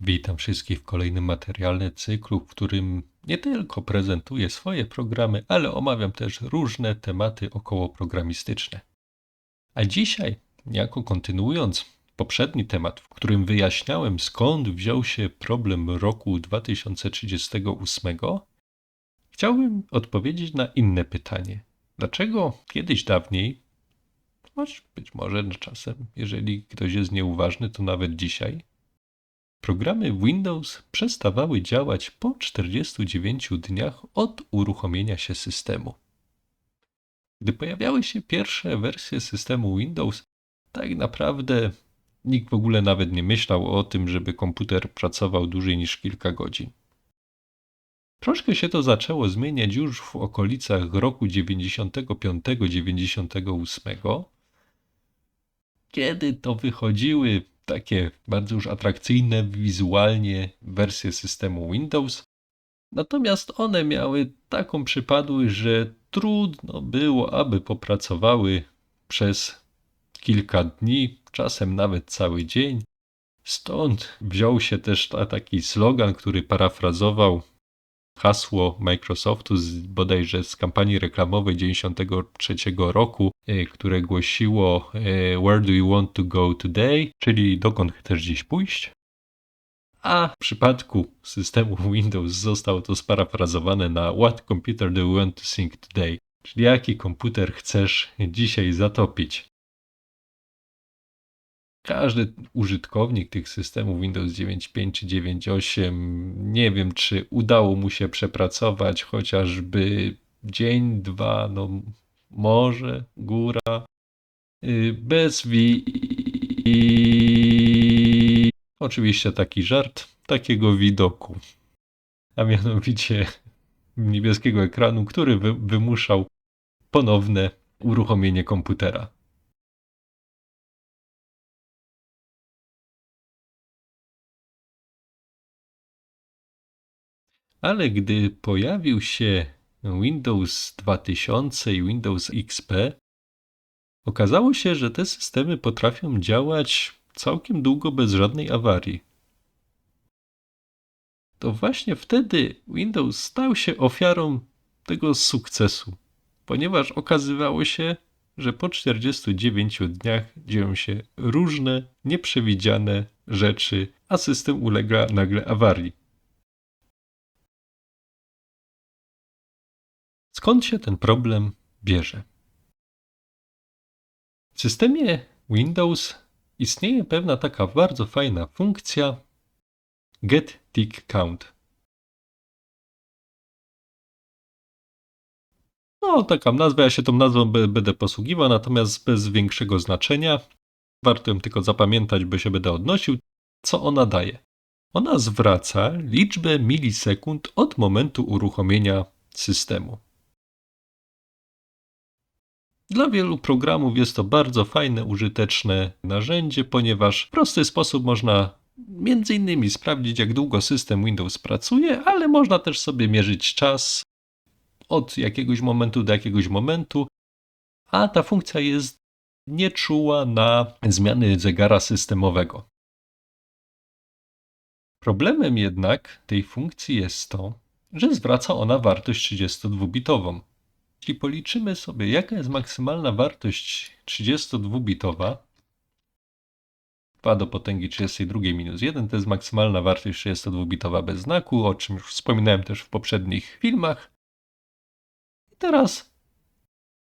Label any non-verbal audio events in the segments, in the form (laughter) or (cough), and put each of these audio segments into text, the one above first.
Witam wszystkich w kolejnym materialnym cyklu, w którym nie tylko prezentuję swoje programy, ale omawiam też różne tematy okołoprogramistyczne. A dzisiaj, niejako kontynuując poprzedni temat, w którym wyjaśniałem skąd wziął się problem roku 2038, chciałbym odpowiedzieć na inne pytanie. Dlaczego kiedyś dawniej, choć być może czasem, jeżeli ktoś jest nieuważny, to nawet dzisiaj, Programy Windows przestawały działać po 49 dniach od uruchomienia się systemu. Gdy pojawiały się pierwsze wersje systemu Windows, tak naprawdę nikt w ogóle nawet nie myślał o tym, żeby komputer pracował dłużej niż kilka godzin. Troszkę się to zaczęło zmieniać już w okolicach roku 95-98, kiedy to wychodziły takie bardzo już atrakcyjne wizualnie wersje systemu Windows. Natomiast one miały taką przypadłość, że trudno było, aby popracowały przez kilka dni, czasem nawet cały dzień. Stąd wziął się też ta, taki slogan, który parafrazował hasło Microsoftu z, bodajże z kampanii reklamowej 93 roku, które głosiło e, Where do you want to go today? Czyli dokąd chcesz dziś pójść? A w przypadku systemu (laughs) Windows zostało to sparafrazowane na What computer do you want to sink today? Czyli jaki komputer chcesz dzisiaj zatopić? Każdy użytkownik tych systemów Windows 9.5 czy 9.8 nie wiem, czy udało mu się przepracować chociażby dzień, dwa, no może góra y, bez wi. Oczywiście taki żart takiego widoku, a mianowicie niebieskiego ekranu, który wy wymuszał ponowne uruchomienie komputera. Ale gdy pojawił się Windows 2000 i Windows XP, okazało się, że te systemy potrafią działać całkiem długo bez żadnej awarii. To właśnie wtedy Windows stał się ofiarą tego sukcesu, ponieważ okazywało się, że po 49 dniach dzieją się różne, nieprzewidziane rzeczy, a system ulega nagle awarii. Skąd się ten problem bierze? W systemie Windows istnieje pewna taka bardzo fajna funkcja get tick count. No, taka nazwa, ja się tą nazwą będę posługiwał, natomiast bez większego znaczenia. Warto ją tylko zapamiętać, by się będę odnosił. Co ona daje? Ona zwraca liczbę milisekund od momentu uruchomienia systemu. Dla wielu programów jest to bardzo fajne, użyteczne narzędzie, ponieważ w prosty sposób można między innymi sprawdzić, jak długo system Windows pracuje, ale można też sobie mierzyć czas od jakiegoś momentu do jakiegoś momentu, a ta funkcja jest nieczuła na zmiany zegara systemowego. Problemem jednak tej funkcji jest to, że zwraca ona wartość 32-bitową. Jeśli policzymy sobie, jaka jest maksymalna wartość 32-bitowa, 2 do potęgi 32 minus 1 to jest maksymalna wartość 32-bitowa bez znaku, o czym już wspominałem też w poprzednich filmach. I teraz,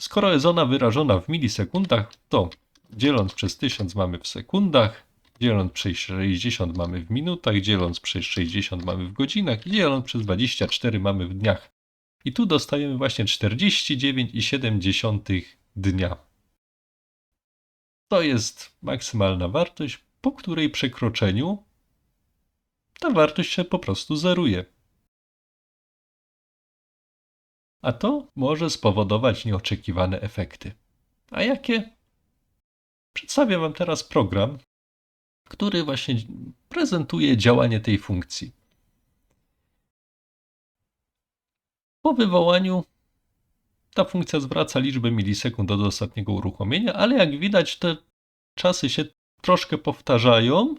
skoro jest ona wyrażona w milisekundach, to dzieląc przez 1000 mamy w sekundach, dzieląc przez 60 mamy w minutach, dzieląc przez 60 mamy w godzinach i dzieląc przez 24 mamy w dniach. I tu dostajemy właśnie 49,7 dnia. To jest maksymalna wartość, po której przekroczeniu ta wartość się po prostu zeruje. A to może spowodować nieoczekiwane efekty. A jakie? Przedstawię Wam teraz program, który właśnie prezentuje działanie tej funkcji. Po wywołaniu ta funkcja zwraca liczbę milisekund od ostatniego uruchomienia, ale jak widać te czasy się troszkę powtarzają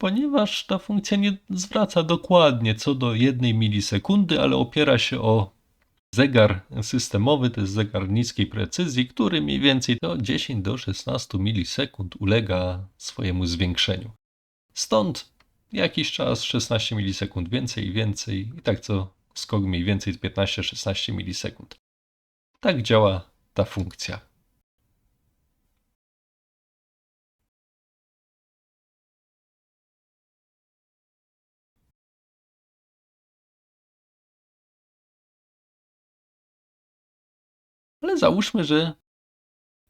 ponieważ ta funkcja nie zwraca dokładnie co do jednej milisekundy, ale opiera się o zegar systemowy, to jest zegar niskiej precyzji, który mniej więcej do 10 do 16 milisekund ulega swojemu zwiększeniu. Stąd jakiś czas 16 milisekund więcej i więcej i tak co skok mniej więcej 15-16 milisekund. Tak działa ta funkcja. Ale załóżmy, że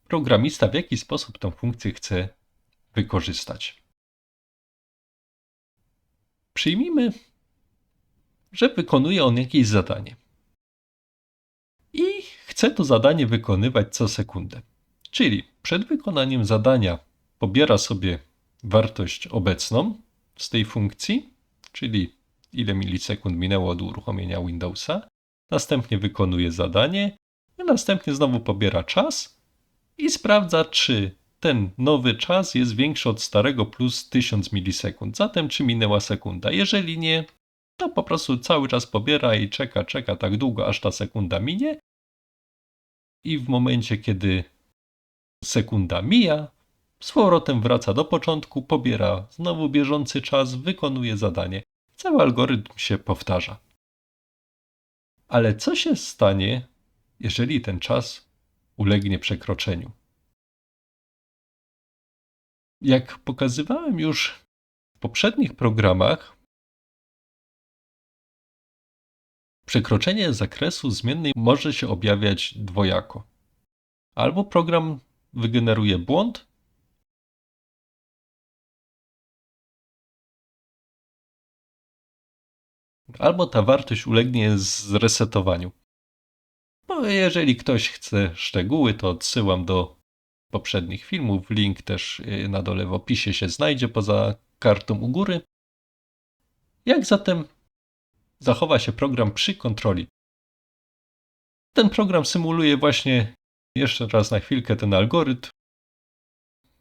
programista w jakiś sposób tę funkcję chce wykorzystać. Przyjmijmy, że wykonuje on jakieś zadanie. I chce to zadanie wykonywać co sekundę. Czyli przed wykonaniem zadania pobiera sobie wartość obecną z tej funkcji, czyli ile milisekund minęło od uruchomienia Windowsa. Następnie wykonuje zadanie, a następnie znowu pobiera czas i sprawdza, czy ten nowy czas jest większy od starego plus 1000 milisekund. Zatem czy minęła sekunda? Jeżeli nie, to po prostu cały czas pobiera i czeka, czeka tak długo, aż ta sekunda minie. I w momencie, kiedy sekunda mija, z powrotem wraca do początku, pobiera znowu bieżący czas, wykonuje zadanie. Cały algorytm się powtarza. Ale co się stanie, jeżeli ten czas ulegnie przekroczeniu? Jak pokazywałem już w poprzednich programach, przekroczenie zakresu zmiennej może się objawiać dwojako. Albo program wygeneruje błąd, albo ta wartość ulegnie zresetowaniu. Bo jeżeli ktoś chce szczegóły, to odsyłam do poprzednich filmów. Link też y, na dole w opisie się znajdzie poza kartą u góry. Jak zatem zachowa się program przy kontroli? Ten program symuluje właśnie jeszcze raz na chwilkę ten algorytm,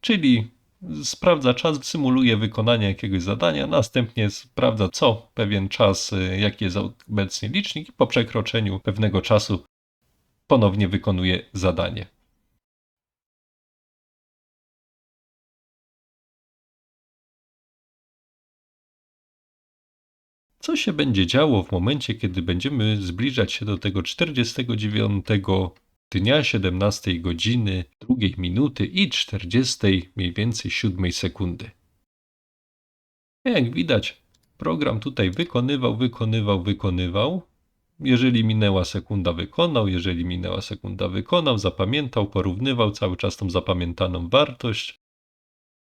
czyli sprawdza czas, symuluje wykonanie jakiegoś zadania, następnie sprawdza co pewien czas, y, jaki jest obecnie licznik i po przekroczeniu pewnego czasu ponownie wykonuje zadanie. Co się będzie działo w momencie, kiedy będziemy zbliżać się do tego 49 dnia 17 godziny, 2 minuty i 40 mniej więcej 7 sekundy? Jak widać, program tutaj wykonywał, wykonywał, wykonywał. Jeżeli minęła sekunda, wykonał, jeżeli minęła sekunda, wykonał, zapamiętał, porównywał cały czas tą zapamiętaną wartość.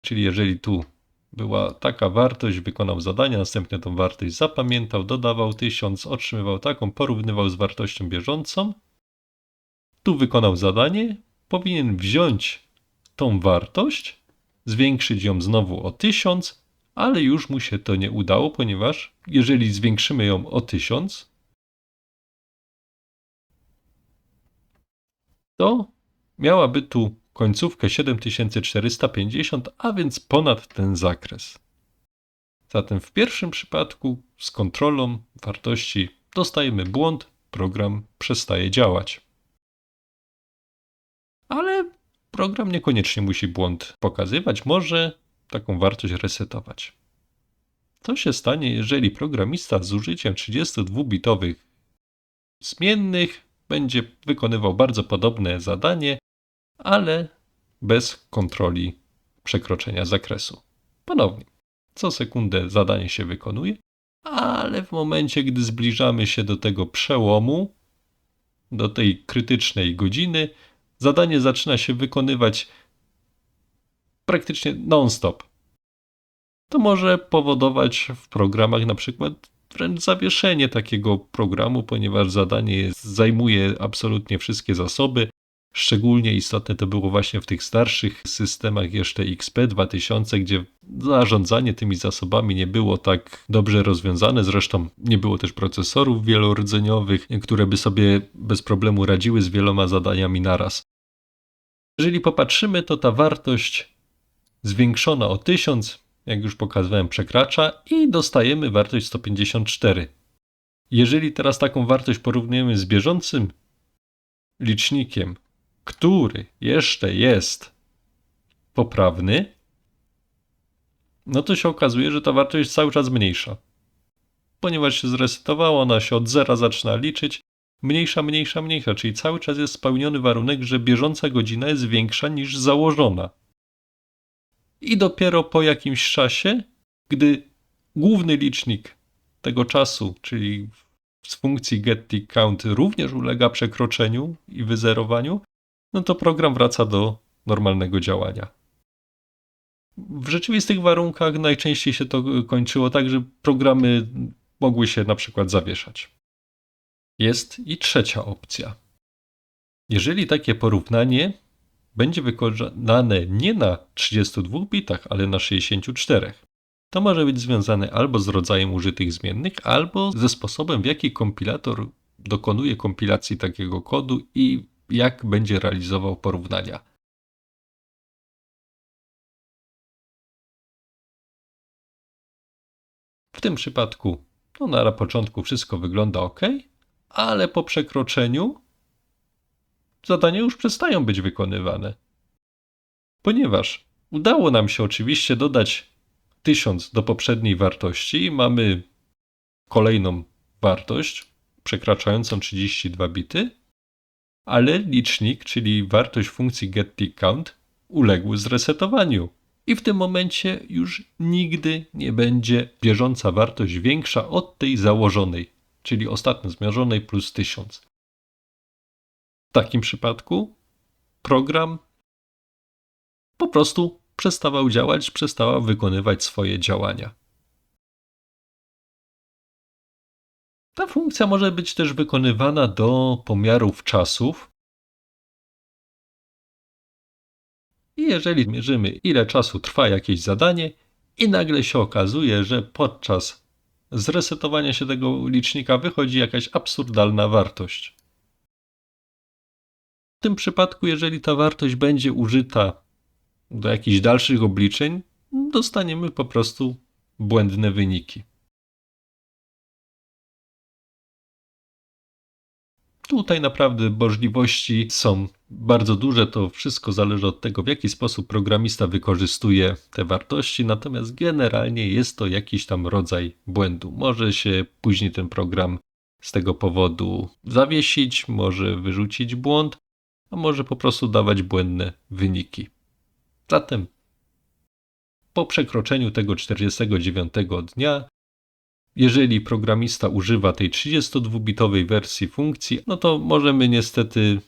Czyli jeżeli tu była taka wartość, wykonał zadanie, następnie tą wartość zapamiętał, dodawał 1000, otrzymywał taką, porównywał z wartością bieżącą. Tu wykonał zadanie, powinien wziąć tą wartość, zwiększyć ją znowu o 1000, ale już mu się to nie udało, ponieważ jeżeli zwiększymy ją o 1000, to miałaby tu końcówkę 7450, a więc ponad ten zakres. Zatem w pierwszym przypadku z kontrolą wartości dostajemy błąd, program przestaje działać. Ale program niekoniecznie musi błąd pokazywać, może taką wartość resetować. Co się stanie, jeżeli programista z użyciem 32-bitowych zmiennych będzie wykonywał bardzo podobne zadanie, ale bez kontroli przekroczenia zakresu. Ponownie, co sekundę zadanie się wykonuje, ale w momencie, gdy zbliżamy się do tego przełomu, do tej krytycznej godziny, zadanie zaczyna się wykonywać praktycznie non-stop. To może powodować w programach na przykład wręcz zawieszenie takiego programu, ponieważ zadanie zajmuje absolutnie wszystkie zasoby, Szczególnie istotne to było właśnie w tych starszych systemach jeszcze XP 2000, gdzie zarządzanie tymi zasobami nie było tak dobrze rozwiązane. Zresztą nie było też procesorów wielordzeniowych, które by sobie bez problemu radziły z wieloma zadaniami naraz. Jeżeli popatrzymy, to ta wartość zwiększona o 1000 jak już pokazywałem, przekracza i dostajemy wartość 154. Jeżeli teraz taką wartość porównujemy z bieżącym licznikiem, który jeszcze jest poprawny, no to się okazuje, że ta wartość jest cały czas mniejsza. Ponieważ się zresetowała, ona się od zera zaczyna liczyć, mniejsza, mniejsza, mniejsza, czyli cały czas jest spełniony warunek, że bieżąca godzina jest większa niż założona. I dopiero po jakimś czasie, gdy główny licznik tego czasu, czyli z funkcji getTickCount również ulega przekroczeniu i wyzerowaniu, no to program wraca do normalnego działania. W rzeczywistych warunkach najczęściej się to kończyło tak, że programy mogły się na przykład zawieszać. Jest i trzecia opcja. Jeżeli takie porównanie będzie wykonane nie na 32 bitach, ale na 64, to może być związane albo z rodzajem użytych zmiennych, albo ze sposobem, w jaki kompilator dokonuje kompilacji takiego kodu i jak będzie realizował porównania. W tym przypadku no na początku wszystko wygląda ok, ale po przekroczeniu zadania już przestają być wykonywane. Ponieważ udało nam się oczywiście dodać 1000 do poprzedniej wartości mamy kolejną wartość przekraczającą 32 bity, ale licznik, czyli wartość funkcji getTickCount uległ zresetowaniu. I w tym momencie już nigdy nie będzie bieżąca wartość większa od tej założonej, czyli ostatnio zmierzonej plus 1000. W takim przypadku program po prostu przestawał działać, przestała wykonywać swoje działania. Ta funkcja może być też wykonywana do pomiarów czasów. I jeżeli mierzymy, ile czasu trwa jakieś zadanie, i nagle się okazuje, że podczas zresetowania się tego licznika wychodzi jakaś absurdalna wartość. W tym przypadku, jeżeli ta wartość będzie użyta do jakichś dalszych obliczeń, dostaniemy po prostu błędne wyniki. Tutaj naprawdę możliwości są bardzo duże. To wszystko zależy od tego, w jaki sposób programista wykorzystuje te wartości. Natomiast generalnie jest to jakiś tam rodzaj błędu. Może się później ten program z tego powodu zawiesić, może wyrzucić błąd, a może po prostu dawać błędne wyniki. Zatem po przekroczeniu tego 49 dnia jeżeli programista używa tej 32-bitowej wersji funkcji, no to możemy niestety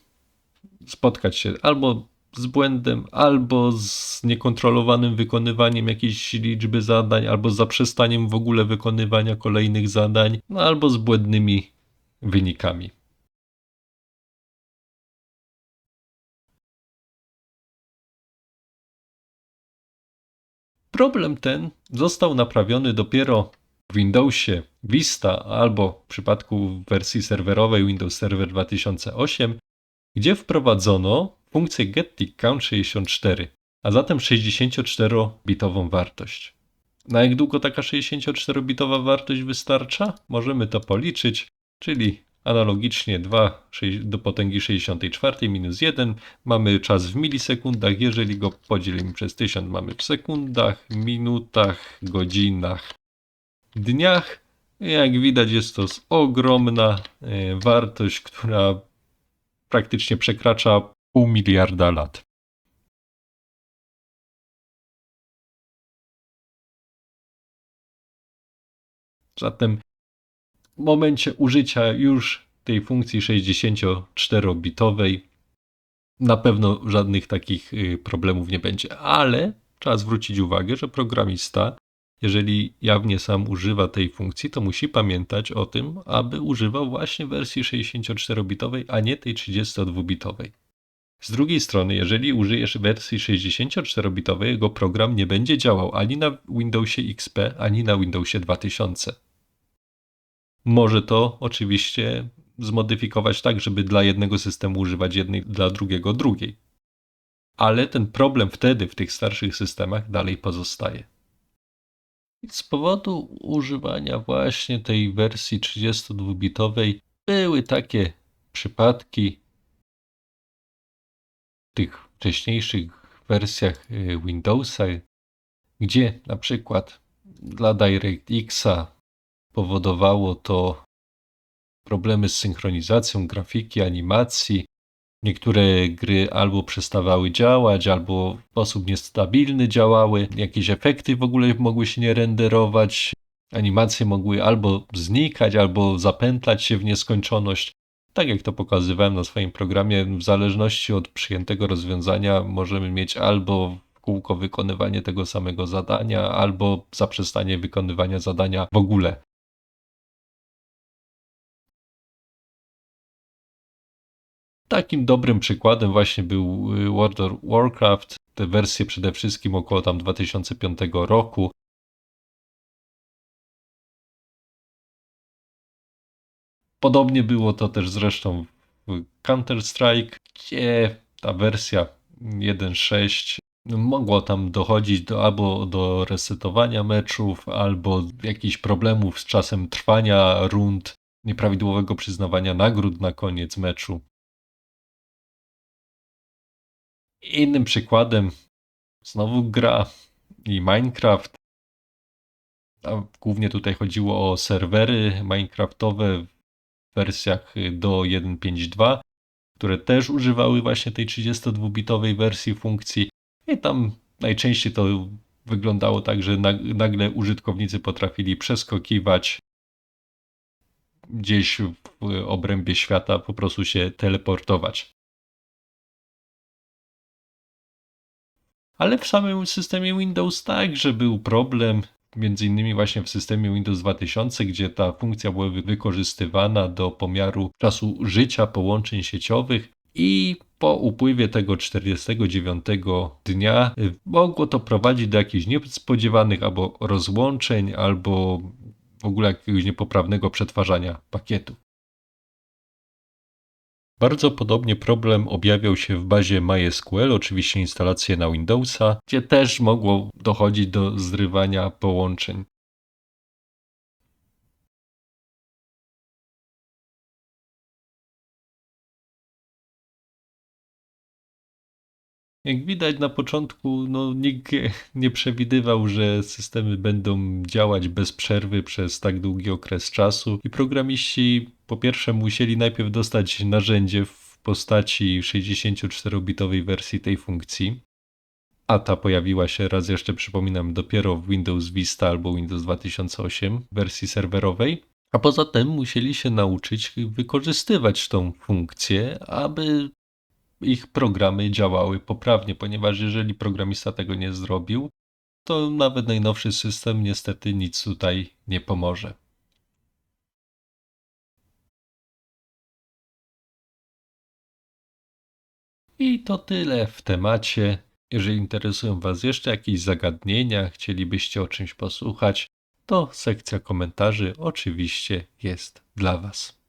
spotkać się albo z błędem, albo z niekontrolowanym wykonywaniem jakiejś liczby zadań, albo z zaprzestaniem w ogóle wykonywania kolejnych zadań, no albo z błędnymi wynikami. Problem ten został naprawiony dopiero w Windowsie Vista albo w przypadku wersji serwerowej Windows Server 2008, gdzie wprowadzono funkcję getTickCount64, a zatem 64-bitową wartość. Na jak długo taka 64-bitowa wartość wystarcza? Możemy to policzyć, czyli analogicznie 2 do potęgi 64 minus 1 mamy czas w milisekundach, jeżeli go podzielimy przez 1000 mamy w sekundach, minutach, godzinach, dniach. Jak widać, jest to ogromna e, wartość, która praktycznie przekracza pół miliarda lat. Zatem w momencie użycia już tej funkcji 64-bitowej na pewno żadnych takich y, problemów nie będzie, ale trzeba zwrócić uwagę, że programista jeżeli jawnie sam używa tej funkcji, to musi pamiętać o tym, aby używał właśnie wersji 64-bitowej, a nie tej 32-bitowej. Z drugiej strony, jeżeli użyjesz wersji 64-bitowej, jego program nie będzie działał ani na Windowsie XP, ani na Windowsie 2000. Może to oczywiście zmodyfikować tak, żeby dla jednego systemu używać jednej, dla drugiego drugiej. Ale ten problem wtedy w tych starszych systemach dalej pozostaje. Z powodu używania właśnie tej wersji 32-bitowej były takie przypadki w tych wcześniejszych wersjach y, Windowsa, gdzie na przykład dla DirectXa powodowało to problemy z synchronizacją grafiki, animacji. Niektóre gry albo przestawały działać, albo w sposób niestabilny działały. Jakieś efekty w ogóle mogły się nie renderować. Animacje mogły albo znikać, albo zapętlać się w nieskończoność. Tak jak to pokazywałem na swoim programie, w zależności od przyjętego rozwiązania możemy mieć albo kółko wykonywanie tego samego zadania, albo zaprzestanie wykonywania zadania w ogóle. Takim dobrym przykładem właśnie był y, World of Warcraft, te wersje przede wszystkim około tam 2005 roku. Podobnie było to też zresztą w Counter-Strike, gdzie ta wersja 1.6 mogło tam dochodzić do, albo do resetowania meczów, albo jakichś problemów z czasem trwania rund, nieprawidłowego przyznawania nagród na koniec meczu. Innym przykładem znowu gra i Minecraft. A głównie tutaj chodziło o serwery Minecraftowe w wersjach do 1.5.2, które też używały właśnie tej 32-bitowej wersji funkcji. I tam najczęściej to wyglądało tak, że nagle użytkownicy potrafili przeskakiwać gdzieś w obrębie świata, po prostu się teleportować. Ale w samym systemie Windows także był problem, między innymi właśnie w systemie Windows 2000, gdzie ta funkcja była wykorzystywana do pomiaru czasu życia połączeń sieciowych i po upływie tego 49 dnia y, mogło to prowadzić do jakichś niespodziewanych albo rozłączeń, albo w ogóle jakiegoś niepoprawnego przetwarzania pakietów. Bardzo podobnie problem objawiał się w bazie MySQL, oczywiście instalacje na Windowsa, gdzie też mogło dochodzić do zrywania połączeń. Jak widać na początku, no, nikt nie przewidywał, że systemy będą działać bez przerwy przez tak długi okres czasu i programiści po pierwsze musieli najpierw dostać narzędzie w postaci 64-bitowej wersji tej funkcji, a ta pojawiła się raz jeszcze, przypominam, dopiero w Windows Vista albo Windows 2008 wersji serwerowej. A poza tym musieli się nauczyć wykorzystywać tą funkcję, aby ich programy działały poprawnie, ponieważ jeżeli programista tego nie zrobił, to nawet najnowszy system niestety nic tutaj nie pomoże. I to tyle w temacie. Jeżeli interesują Was jeszcze jakieś zagadnienia, chcielibyście o czymś posłuchać, to sekcja komentarzy oczywiście jest dla Was.